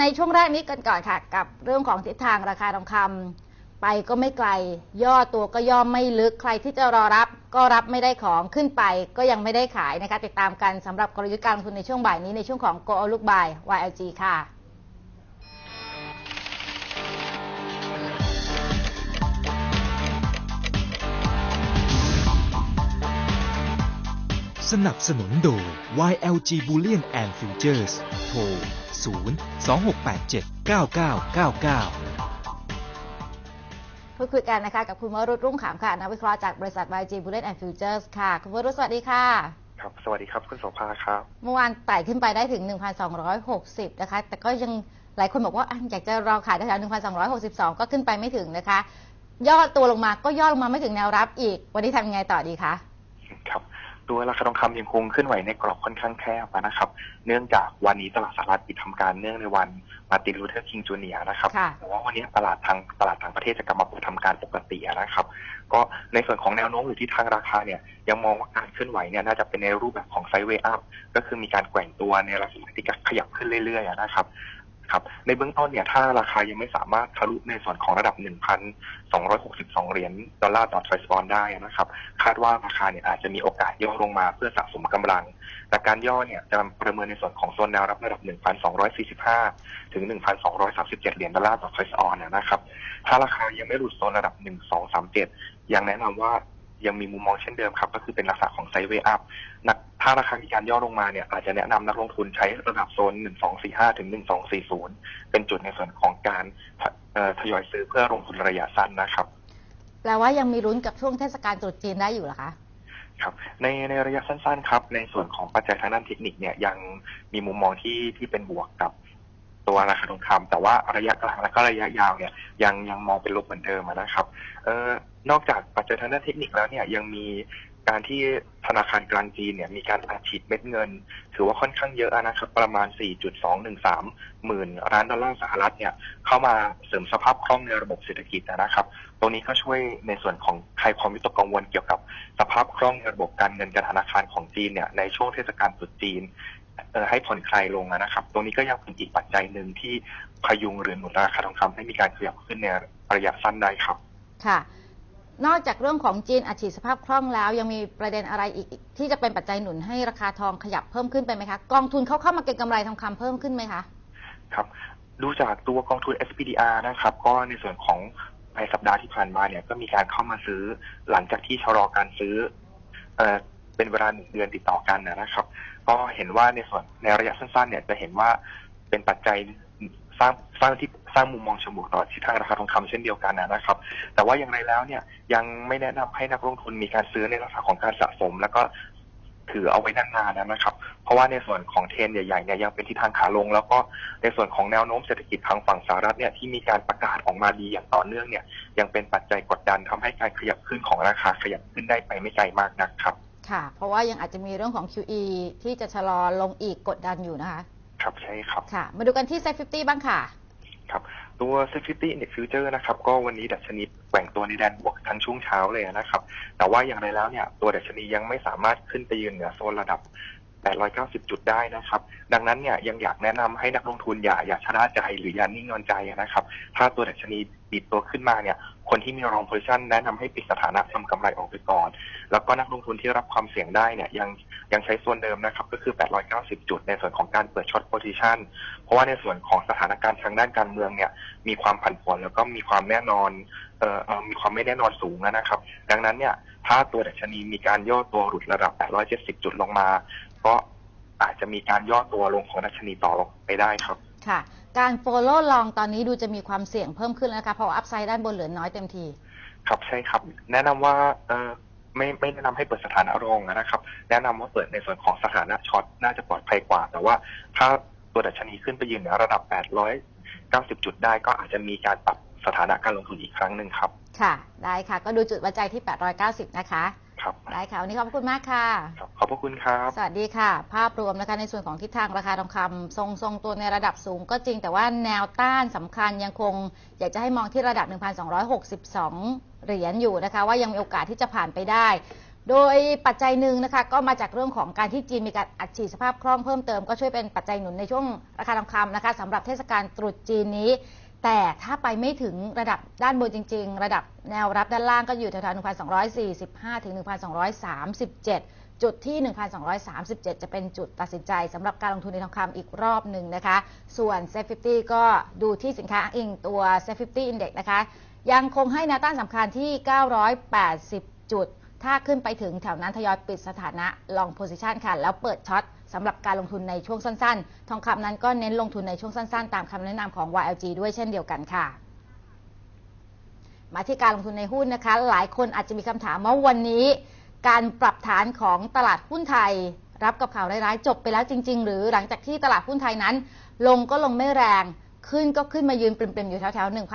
ในช่วงแรกนี้กันก่อนค่ะ กับเรื่องของทิศทางราคาทองคำไปก็ไม่ไกล ย่อตัวก็ย่อไม่ลึกใครที่จะรอรับ ก็รับไม่ได้ของขึ้นไป ก็ยังไม่ได้ขายนะคะ ติดตามกันสำหรับกลยุทธ์การลงทุนในช่วงบ่ายนี้ในช่วงของ Go Out Look Buy YLG ค่ะ สนับสนุนโดย YLG Bullion and Futures โทร 0 2 6 8 7 9 9 9 9พูดคุยกันนะคะกับคุณวรุษรุ่งขามค่ะนักวิเคราะห์จากบริษัท YG Bullet and Futures ค่ะ คุณวรุษสวัสดีค่ะ ครับ สวัสดีครับ คุณโสภาครับ เมื่อวานไต่ขึ้นไปได้ถึง 1,260 นะคะ แต่ก็ยังหลายคนบอกว่าอะอยากจะรอขายแถวๆ1,262 ก็ขึ้นไปไม่ถึงนะคะ ย่อตัวลงมาก็ย่อลงมาไม่ถึงแนวรับอีก วันนี้ทำยังไงต่อดีคะครับ ตัวราคาทองคำยังคงเคลื่อนไหวในกรอบค่อนข้างแคบนะครับ เนื่องจากวันนี้ตลาดสหรัฐปิดทำการเนื่องในวันมาร์ตินลูเทอร์คิงจูเนียนะครับค่ะแต่ว่าวันนี้ตลาดทางตลาดต่างประเทศจะกลับมาเปิดทำการปกตินะครับ ก็ในส่วนของแนวโน้มหรือที่ทางราคาเนี่ยยังมองว่าการเคลื่อนไหวเนี่ยน่าจะเป็นในรูปแบบของไซด์เวย์อัพก็คือมีการแกว่งตัวในลักษณะที่ขยับขึ้นเรื่อยๆนะครับ ครับในเบื้องต้นเนี่ยถ้าราคายังไม่สามารถทะลุในส่วนของระดับ 1,262 เหรียญดอลลาร์ต่อทรัสปอนได้นะครับ คาดว่าราคาเนี่ยอาจจะมีโอกาสย่อลงมาเพื่อสะสมกำลัง แต่การย่อเนี่ยจะประเมินในส่วนของโซนแนวรับระดับ 1,245 ถึง 1,237 เหรียญดอลลาร์ต่อทรัสออนนะครับ ถ้าราคายังไม่หลุดโซนระดับ 1237 ยังแนะนำว่า ยังมีมุมมองเช่นเดิมครับ ก็คือเป็นลักษณะของไซด์เวย์อัพนักถ้าราคามีการย่อลงมาเนี่ยอาจจะแนะนำนักลงทุนใช้ระดับโซน 1245 ถึง 1240 เป็นจุดในส่วนของการทะเอ่อทยอยซื้อเพื่อลงทุนระยะสั้นนะครับ แปลว่ายังมีลุ้นกับช่วงเทศกาลตรุษจีนได้อยู่เหรอคะครับในในระยะสั้นๆครับในส่วนของปัจจัยทางด้านเทคนิคเนี่ยยังมีมุมมองที่ที่เป็นบวกกับตัวราคาทองคำแต่ว่าระยะกลางและก็ระยะยาวเนี่ยยังยังมองเป็นลบเหมือนเดิมอะนะครับ เอ่อ นอกจากปัจจัยทางด้านเทคนิคแล้วเนี่ยยังมีการที่ธนาคารกลางจีนเนี่ยมีการอัดฉีดเม็ดเงิน ถือว่าค่อนข้างเยอะนะครับ ประมาณ 4.213 หมื่นล้านดอลลาร์สหรัฐเนี่ยเข้ามาเสริมสภาพคล่องในระบบเศรษฐกิจนะครับ ตรงนี้ก็ช่วยในส่วนของใคลายความวิตกกังวลเกี่ยวกับสภาพคล่องในระบบการเงินการธนาคารของจีนเนี่ยในช่วงเทศกาลตรุษจีนให้ผ่อนคลายลงนะครับ ตรงนี้ก็ยังเป็นอีกปัจจัยหนึ่งที่พยุงหรือหนุนราคาทองคำให้มีการขยับขึ้นในระยะสั้นได้ครับ ค่ะ นอกจากเรื่องของจีนอัดฉีดสภาพคล่องแล้ว ยังมีประเด็นอะไรอีกที่จะเป็นปัจจัยหนุนให้ราคาทองขยับเพิ่มขึ้นไปไหมคะ กองทุนเขาเข้ามาเก็งกำไรทองคำเพิ่มขึ้นไหมคะ ครับ ดูจากตัวกองทุน SPDR นะครับ ก็ในส่วนของในสัปดาห์ที่ผ่านมาเนี่ยก็มีการเข้ามาซื้อหลังจากที่ชะลอการซื้อเออเป็นเวลาหนึ่งเดือนติดต่อกันนะครับ ก็เห็นว่าในส่วนในระยะสั้นๆ เนี่ยจะเห็นว่าเป็นปัจจัย ร้างสร้างที่สร้างมุมมองเชิงบวกต่อทิศทางราคาทองคำเช่นเดียวกันนะครับ แต่ว่าอย่างไรแล้วเนี่ยยังไม่แนะนำให้นักลงทุนมีการซื้อในลักษณะของการสะสม แล้วก็ถือเอาไว้นานๆนะครับ เพราะว่าในส่วนของเทรนใหญ่ๆเนี่ยยังเป็นทิศทางขาลง แล้วก็ในส่วนของแนวโน้มเศรษฐกิจทางฝั่งสหรัฐเนี่ยที่มีการประกาศออกมาดีอย่างต่อเนื่องเนี่ยยังเป็นปัจจัยกดดันทำให้การขยับขึ้นของราคาขยับขึ้นได้ไปไม่ไกลมากนักครับ ค่ะ เพราะว่ายังอาจจะมีเรื่องของ QE ที่จะชะลอลงอีกกดดันอยู่นะคะ ครับใช่ครับค่ะ มาดูกันที่ s ซฟ50บ้างค่ะ ครับตัว Safety Index Future นะครับ ก็วันนี้ดัชนีแกว่งตัวในแดนบวกทั้งช่วงเช้าเลยนะครับ แต่ว่าอย่างไรแล้วเนี่ยตัวดัชนียังไม่สามารถขึ้นไปยืนเหนือโซนระดับ 890 จุดได้นะครับ ดังนั้นเนี่ยยังอยากแนะนำให้นักลงทุนอย่าอย่าชะล่าใจหรืออย่านิ่งนอนใจนะครับ ถ้าตัวดัชนีดีดตัวขึ้นมาเนี่ย คนที่มีรองโพซิชันแนะนำให้ปิดสถานะทำกำไรออกไปก่อน แล้วก็นักลงทุนที่รับความเสี่ยงได้เนี่ยยังยังใช้ส่วนเดิมนะครับ ก็คือ 890 จุดในส่วนของการเปิดช็อตโพซิชันเพราะว่าในส่วนของสถานการณ์ทางด้านการเมืองเนี่ยมีความผันผวนแล้วก็มีความแน่นอนเอ่อมีความไม่แน่นอนสูงนะครับ ดังนั้นเนี่ยถ้าตัวดัชนีมีการย่อตัวหลุดระดับ 870 จุดลงมา ก็อาจจะมีการย่อตัวลงของดัชนีต่อลงไปได้ครับ ค่ะ การ follow long ตอนนี้ดูจะมีความเสี่ยงเพิ่มขึ้นแล้วนะคะเพราะว่าอัพไซด์ด้านบนเหลือน้อยเต็มที ครับใช่ครับ แนะนำว่าเออไม่ไม่แนะนำให้เปิดสถานะรองนะครับ แนะนำว่าเปิดในส่วนของสถานะช็อตน่าจะปลอดภัยกว่า แต่ว่าถ้าตัวดัชนีขึ้นไปยืนเหนือระดับ 890 จุดได้ก็อาจจะมีการปรับสถานะการลงทุนอีกครั้งหนึ่งครับ ค่ะ ได้ค่ะ ก็ดูจุดวัดใจที่ 890 นะคะ ครับได้ค่ะวันนี้ขอบคุณมากค่ะครับขอบพระคุณครับ สวัสดีค่ะ ภาพรวมนะคะในส่วนของทิศทางราคาทองคำทรงทรงตัวในระดับสูงก็จริงแต่ว่าแนวต้านสำคัญยังคง อยากจะให้มองที่ระดับ 1,262 เหรียญอยู่นะคะ ว่ายังมีโอกาสที่จะผ่านไปได้โดยปัจจัยหนึ่งนะคะก็มาจากเรื่องของการที่จีนมีการอัดฉีดสภาพคล่องเพิ่มเติมก็ช่วยเป็นปัจจัยหนุนในช่วงราคาทองคำนะคะสำหรับเทศกาลตรุษจีนนี้ แต่ถ้าไปไม่ถึงระดับด้านบนจริง ๆ ระดับแนวรับด้านล่างก็อยู่แถวๆ1,245 ถึง 1,237 จุดที่ 1,237 จะเป็นจุดตัดสินใจสำหรับการลงทุนในทองคำอีกรอบหนึ่งนะคะ ส่วน s e 50ก็ดูที่สินค้าอ้างอิงตัว s e 50 Index นะคะ ยังคงให้แนวต้านสำคัญที่ 980 จุด ถ้าขึ้นไปถึงแถวนั้นทยอยปิดสถานะ long position ค่ะ แล้วเปิดช็อต สำหรับการลงทุนในช่วงสั้นๆ ทองคำนั้นก็เน้นลงทุนในช่วงสั้นๆ ตามคำแนะนำของ YLG ด้วยเช่นเดียวกันค่ะ มาที่การลงทุนในหุ้นนะคะ หลายคนอาจจะมีคำถามว่าวันนี้ การปรับฐานของตลาดหุ้นไทย รับกับข่าวร้ายๆจบไปแล้วจริง ๆ หรือหลังจากที่ตลาดหุ้นไทยนั้น ลงก็ลงไม่แรง ขึ้นก็ขึ้นมายืนปริมๆอยู่แถวๆ1